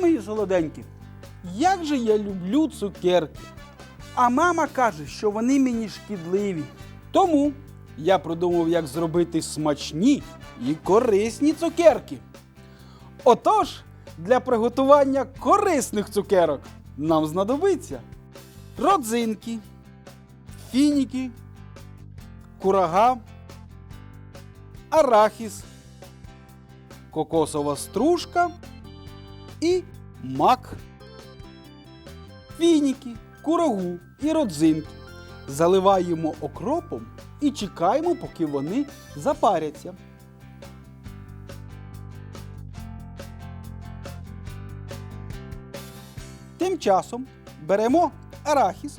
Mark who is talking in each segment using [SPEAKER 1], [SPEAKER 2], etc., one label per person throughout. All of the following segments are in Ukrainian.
[SPEAKER 1] мої солоденькі, як же я люблю цукерки. А мама каже, що вони мені шкідливі. Тому я придумав, як зробити смачні і корисні цукерки. Отож, для приготування корисних цукерок нам знадобиться родзинки, фініки, курага, арахіс, кокосова стружка і мак. Фініки, курагу і родзинки заливаємо окропом і чекаємо, поки вони запаряться. Тим часом беремо арахіс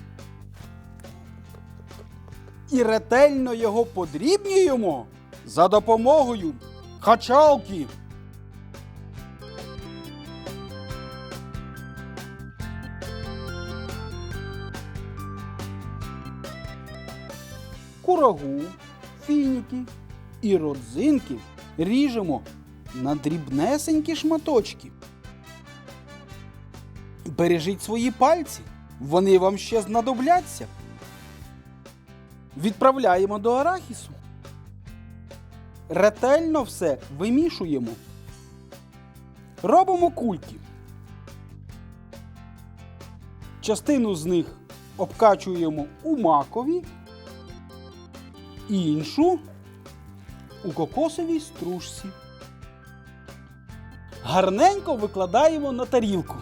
[SPEAKER 1] і ретельно його подрібнюємо за допомогою качалки. Курагу, фініки і родзинки ріжемо на дрібнесенькі шматочки. Бережіть свої пальці, вони вам ще знадобляться. Відправляємо до арахісу. Ретельно все вимішуємо. Робимо кульки. Частину з них обкачуємо у макові, іншу у кокосовій стружці. Гарненько викладаємо на тарілку.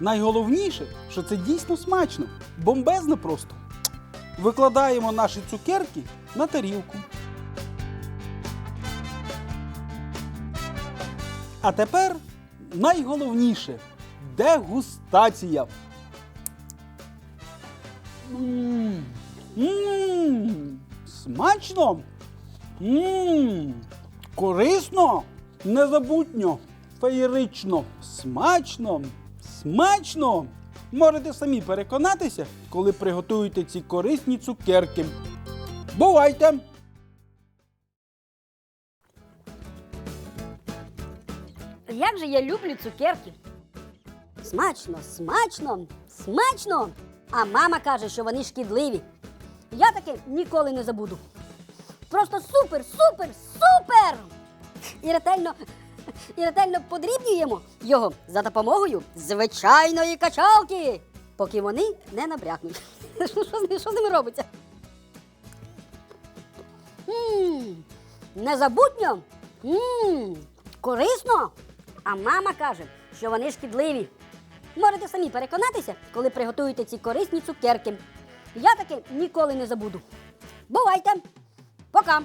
[SPEAKER 1] Найголовніше, що це дійсно смачно, бомбезно просто. Викладаємо наші цукерки на тарілку. А тепер найголовніше дегустація. М, м, Смачно! М, Корисно, незабутньо, феєрично, смачно, смачно. Можете самі переконатися, коли приготуєте ці корисні цукерки. Бувайте!
[SPEAKER 2] Як же я люблю цукерки. Смачно, смачно, смачно. А мама каже, що вони шкідливі. Я таке ніколи не забуду. Просто супер, супер, супер! І ретельно, і ретельно подрібнюємо його за допомогою звичайної качалки, поки вони не набрякнуть. Що, що, що з ними робиться? Мм, незабутньо, Мм, корисно. А мама каже, що вони шкідливі. Можете самі переконатися, коли приготуєте ці корисні цукерки. Я таке ніколи не забуду. Бувайте! Пока!